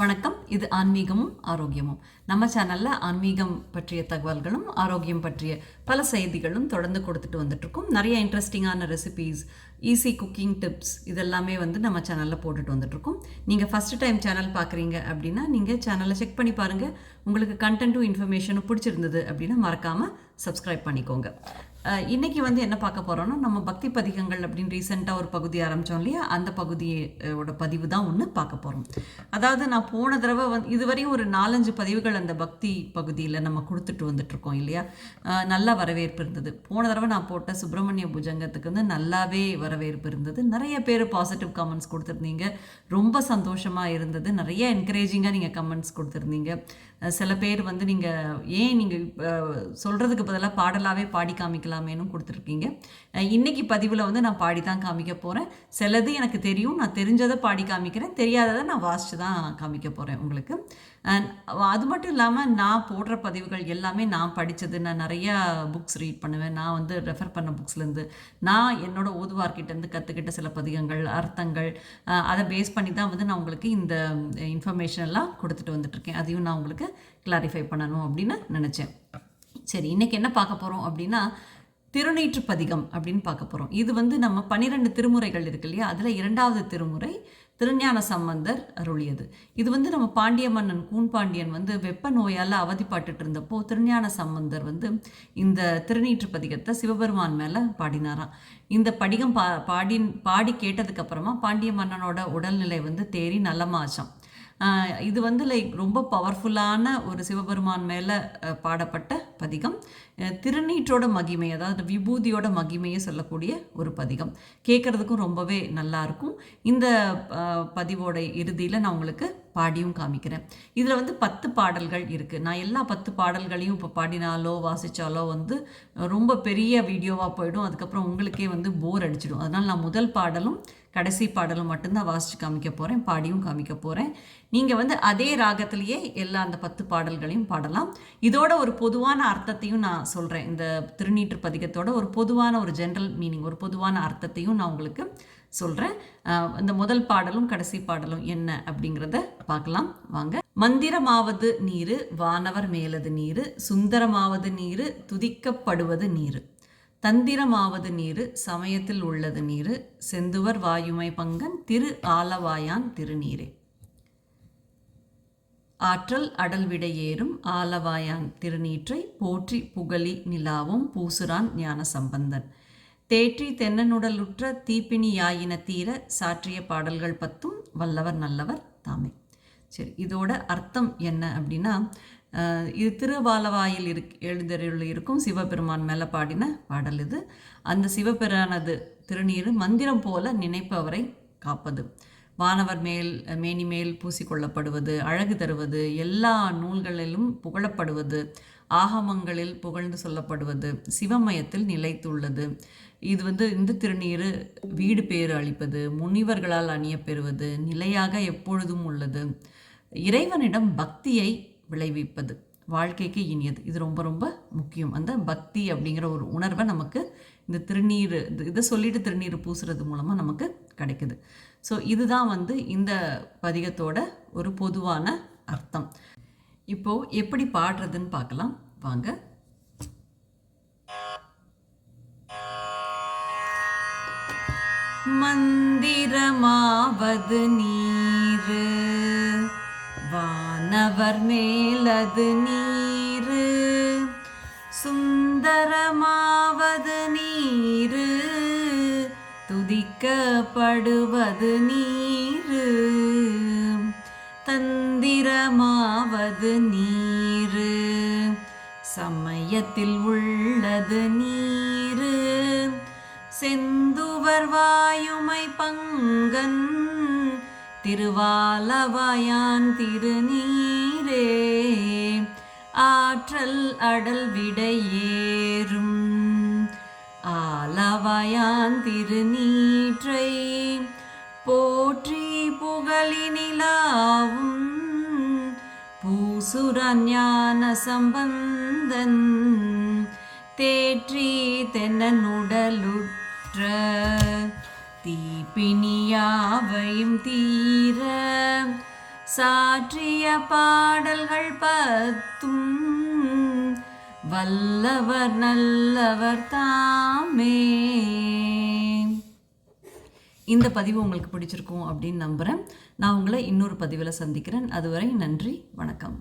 வணக்கம். இது ஆன்மீகமும் ஆரோக்கியமும். நம்ம சேனலில் ஆன்மீகம் பற்றிய தகவல்களும் ஆரோக்கியம் பற்றிய பல செய்திகளும் தொடர்ந்து கொடுத்துட்டு வந்துட்ருக்கோம் நிறைய இன்ட்ரெஸ்டிங்கான ரெசிபீஸ் ஈஸி குக்கிங் டிப்ஸ் இதெல்லாமே வந்து நம்ம சேனலில் போட்டுட்டு வந்துட்ருக்கோம் நீங்கள் ஃபஸ்ட்டு டைம் சேனல் பார்க்குறீங்க அப்படின்னா நீங்கள் சேனலை செக் பண்ணி பாருங்கள் உங்களுக்கு கண்டென்ட்டும் இன்ஃபர்மேஷனும் பிடிச்சிருந்தது அப்படின்னா மறக்காமல் சப்ஸ்கிரைப் பண்ணிக்கோங்க. இன்றைக்கி வந்து என்ன பார்க்க போகிறோன்னா நம்ம பக்தி பதிகங்கள் அப்படின்னு ரீசெண்டாக ஒரு பகுதி ஆரம்பித்தோம் இல்லையா? அந்த பகுதியோட பதிவு தான் ஒன்று பார்க்க போகிறோம் அதாவது நான் போன தடவை வந்து இதுவரையும் ஒரு நாலஞ்சு பதிவுகள் அந்த பக்தி பகுதியில் நம்ம கொடுத்துட்டு வந்துட்ருக்கோம் இல்லையா? நல்லா வரவேற்பு இருந்தது. போன தடவை நான் போட்ட சுப்பிரமணிய புஜங்கத்துக்கு வந்து நல்லாவே வரவேற்பு இருந்தது. நிறைய பேர் பாசிட்டிவ் கமெண்ட்ஸ் கொடுத்துருந்தீங்க. ரொம்ப சந்தோஷமாக இருந்தது. நிறைய என்கரேஜிங்காக நீங்கள் கமெண்ட்ஸ் கொடுத்துருந்தீங்க. சில பேர் வந்து நீங்கள் ஏன் நீங்கள் சொல்கிறதுக்கு பதிலாக பாடலாகவே பாடி காமிக்கலாமேன்னு கொடுத்துருக்கீங்க. இன்றைக்கி இன்னைக்கு பதிவில் வந்து நான் பாடி தான் காமிக்க போகிறேன் சிலது எனக்கு தெரியும். நான் தெரிஞ்சதை பாடி காமிக்கிறேன். தெரியாததை நான் வாசித்து தான் காமிக்க போகிறேன் உங்களுக்கு. அது மட்டும் இல்லாமல் நான் போடுற பதிவுகள் எல்லாமே நான் படித்தது நான் நிறையா புக்ஸ் ரீட் பண்ணுவேன். நான் வந்து ரெஃபர் பண்ண புக்ஸ்லேருந்து நான் என்னோட ஓதுவார்கிட்டேருந்து கற்றுக்கிட்ட சில பதிகங்கள் அர்த்தங்கள் அதை பேஸ் பண்ணி தான் வந்து நான் உங்களுக்கு இந்த இன்ஃபர்மேஷன் எல்லாம் கொடுத்துட்டு வந்துட்ருக்கேன் அதையும் நான் உங்களுக்கு கிளாரிஃபை பண்ணணும் அப்படின்னு நினச்சேன். சரி இன்னைக்கு என்ன பார்க்க போகிறோம் அப்படின்னா திருநீற்று பதிகம் அப்படின்னு பார்க்க போகிறோம் இது வந்து நம்ம பன்னிரெண்டு திருமுறைகள் இருக்கு இல்லையா? அதில் இரண்டாவது திருமுறை திருஞான சம்பந்தர் அருளியது. இது வந்து நம்ம பாண்டிய மன்னன் கூண்பாண்டியன் வந்து வெப்ப நோயால் அவதிப்பட்டுட்டு இருந்தப்போ திருஞான சம்பந்தர் வந்து இந்த திருநீற்று பதிகத்தை சிவபெருமான் மேலே பாடினாராம். இந்த படிகம் பா பாடி பாடி கேட்டதுக்கப்புறமா பாண்டிய மன்னனோட உடல்நிலை வந்து தேறி நல்லமாச்சாம் இது வந்து லைக் ரொம்ப பவர்ஃபுல்லான ஒரு சிவபெருமான் மேலே பாடப்பட்ட பதிகம். திருநீற்றோட மகிமை அதாவது விபூதியோட மகிமையை சொல்லக்கூடிய ஒரு பதிகம். கேட்குறதுக்கும் ரொம்பவே நல்லா இருக்கும். இந்த பதிவோட இறுதியில் நான் உங்களுக்கு பாடியும் காமிக்கிறேன். இதில் வந்து பத்து பாடல்கள் இருக்குது நான் எல்லா பத்து பாடல்களையும் இப்போ பாடினாலோ வாசித்தாலோ வந்து ரொம்ப பெரிய வீடியோவாக போயிடும். அதுக்கப்புறம் உங்களுக்கே வந்து போர் அடிச்சிடும். அதனால் நான் முதல் பாடலும் கடைசி பாடலும் மட்டும்தான் வாசித்து காமிக்க போகிறேன் பாடியும் காமிக்க போகிறேன் நீங்கள் வந்து அதே ராகத்திலேயே எல்லா அந்த பத்து பாடல்களையும் பாடலாம். இதோட ஒரு பொதுவான அர்த்தத்தையும் நான் சொல்கிறேன் இந்த திருநீற்று பதிகத்தோட ஒரு பொதுவான ஒரு ஜென்ரல் மீனிங் ஒரு பொதுவான அர்த்தத்தையும் நான் உங்களுக்கு சொல்கிறேன் இந்த முதல் பாடலும் கடைசி பாடலும் என்ன அப்படிங்கிறத பார்க்கலாம். வாங்க. மந்திரமாவது நீரு வானவர் மேலது நீரு சுந்தரமாவது நீரு துதிக்கப்படுவது நீரு. தந்திரமாவது நீரு சமயத்தில் உள்ளது நீரு செந்துவர் வாயுமை பங்கன் திரு ஆலவாயான் திருநீரே. ஆற்றல் அடல்விடையேறும் ஆலவாயான் திருநீற்றை போற்றி புகழி நிலாவும் பூசுரான் ஞான சம்பந்தன். தேற்றி தென்னனுடலுற்ற தீப்பினி யாயின தீர சாற்றிய பாடல்கள் பத்தும் வல்லவர் நல்லவர் தாமே. சரி இதோட அர்த்தம் என்ன அப்படின்னா இது திருவாலவாயில் இருக் எழுந்தருள் இருக்கும் சிவபெருமான் மேலே பாடின பாடல் இது. அந்த சிவபெருமானது திருநீர் மந்திரம் போல நினைப்பவரை காப்பது. வானவர் மேல் மேனி மேல் பூசிக்கொள்ளப்படுவது அழகு தருவது எல்லா நூல்களிலும் புகழப்படுவது ஆகமங்களில் புகழ்ந்து சொல்லப்படுவது சிவமயத்தில் நிலைத்துள்ளது. இது வந்து இந்த திருநீர் வீடு பேறு அளிப்பது முனிவர்களால் அணியப்பெறுவது நிலையாக எப்பொழுதும் உள்ளது. இறைவனிடம் பக்தியை விளைவிப்பது வாழ்க்கைக்கு இனியது. இது ரொம்ப ரொம்ப முக்கியம். அந்த பக்தி அப்படிங்கிற ஒரு உணர்வை நமக்கு இந்த திருநீர் இதை சொல்லிட்டு திருநீர் பூசுறது மூலமாக நமக்கு கிடைக்குது. ஸோ இதுதான் வந்து இந்த பதிகத்தோட ஒரு பொதுவான அர்த்தம். இப்போ எப்படி பாடுறதுன்னு பார்க்கலாம். வாங்க. மந்திரமாவது நீரு வானவர் மேலது நீரு. சுந்தரமாவது நீர் நீரு துதிக்கப்படுவது நீரு. தந்திரமாவது நீரு சமயத்தில் உள்ளது நீரு. செந்துவர் வாயுமை பங்கன் திருவாலவாயான் திருநீரே. ஆற்றல் அடல் விடையேறும் பாவாயாந்திரு நீற்றை போற்றி புகழினிலாவும் பூசுரஞான சம்பந்தன் தேற்றி தென்னனுடலுற்ற தீப்பினியாவையும் தீர சாற்றிய பாடல்கள் பத்தும் வல்லவர் நல்லவர் தாமே. இந்த பதிவு உங்களுக்கு பிடிச்சிருக்கும் அப்படின்னு நம்புகிறேன் நான் உங்களை இன்னொரு பதிவில் சந்திக்கிறேன். அதுவரை நன்றி வணக்கம்.